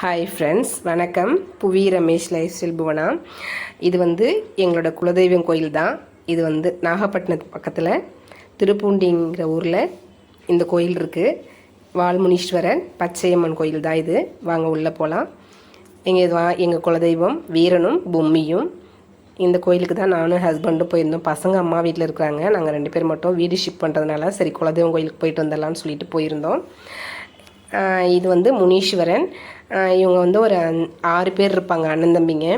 Hi friends வணக்கம். புவி Ramesh life style Bhuvana. இது வந்து எங்களோட குலதெய்வம் கோயில் தான். இது வந்து நாகப்பட்டினத்து பக்கத்தில் திருப்பூண்டிங்கிற ஊரில் இந்த கோயில் இருக்குது வால்முனீஸ்வரன் பச்சையம்மன் கோயில் தான் இது. வாங்க உள்ளே போகலாம் எங்கள் வா எங்கள் குலதெய்வம் வீரனும் பொம்மியும். இந்த கோயிலுக்கு தான் நானும் ஹஸ்பண்டும் போயிருந்தோம். பசங்க அம்மா வீட்டில் இருக்கிறாங்க. நாங்கள் ரெண்டு பேர் மட்டும் வீடு ஷிஃப்ட் பண்ணுறதுனால சரி குலதெய்வம் கோயிலுக்கு போயிட்டு வந்துடலாம்னு சொல்லிட்டு போயிருந்தோம். இது வந்து முனீஸ்வரன் இவங்க வந்து ஒரு ஆறு பேர் இருப்பாங்க அண்ணன் தம்பிங்க.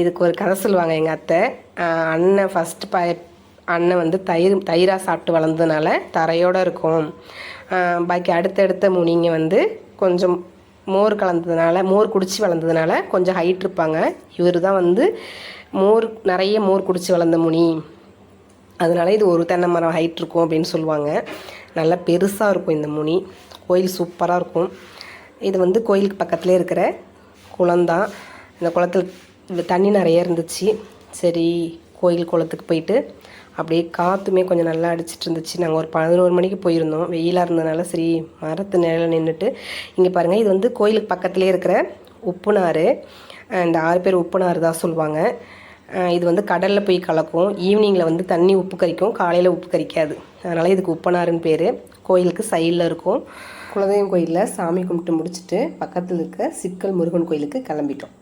இதுக்கு ஒரு கதை சொல்லுவாங்க எங்கள் அத்தை. அண்ணன் ஃபஸ்ட்டு ப அண்ணன் வந்து தயிர் தயிராக சாப்பிட்டு வளர்ந்ததுனால தரையோடு இருக்கும். பாக்கி அடுத்தடுத்த முனிங்க வந்து கொஞ்சம் மோர் கலந்ததுனால மோர் குடித்து வளர்ந்ததுனால கொஞ்சம் ஹைட் இருப்பாங்க. இவர் தான் வந்து மோர் நிறைய மோர் குடிச்சு வளர்ந்த முனி. அதனால இது ஒரு தென்னை மரம் ஹைட் இருக்கும் அப்படின்னு சொல்லுவாங்க. நல்லா பெருசாக இருக்கும் இந்த முனி. கோயில் சூப்பராக இருக்கும். இது வந்து கோயிலுக்கு பக்கத்துலேயே இருக்கிற குளம்தான். இந்த குளத்தில் தண்ணி நிறைய இருந்துச்சு. சரி கோயில் குளத்துக்கு போயிட்டு அப்படியே காற்றுமே கொஞ்சம் நல்லா அடிச்சிட்டு இருந்துச்சு. நாங்கள் ஒரு பதினோரு மணிக்கு போயிருந்தோம். வெயிலாக இருந்ததுனால சரி மரத்து நிழல நின்றுட்டு இங்கே பாருங்கள் இது வந்து கோயிலுக்கு பக்கத்துலேயே இருக்கிற உப்புனாறு இந்த ஆறு பேர் உப்புனாறு தான் சொல்லுவாங்க. இது வந்து கடலில் போய் கலக்கும். ஈவினிங்கில் வந்து தண்ணி உப்பு கரிக்கும். காலையில் உப்பு கரிக்காது. அதனால் இதுக்கு உப்பனாருன்னு பேர். கோயிலுக்கு சைடில் இருக்கும். குலதெய்வம் கோயிலில் சாமி கும்பிட்டு முடிச்சுட்டு பக்கத்தில் இருக்க சிக்கல் முருகன் கோயிலுக்கு கிளம்பிட்டோம்.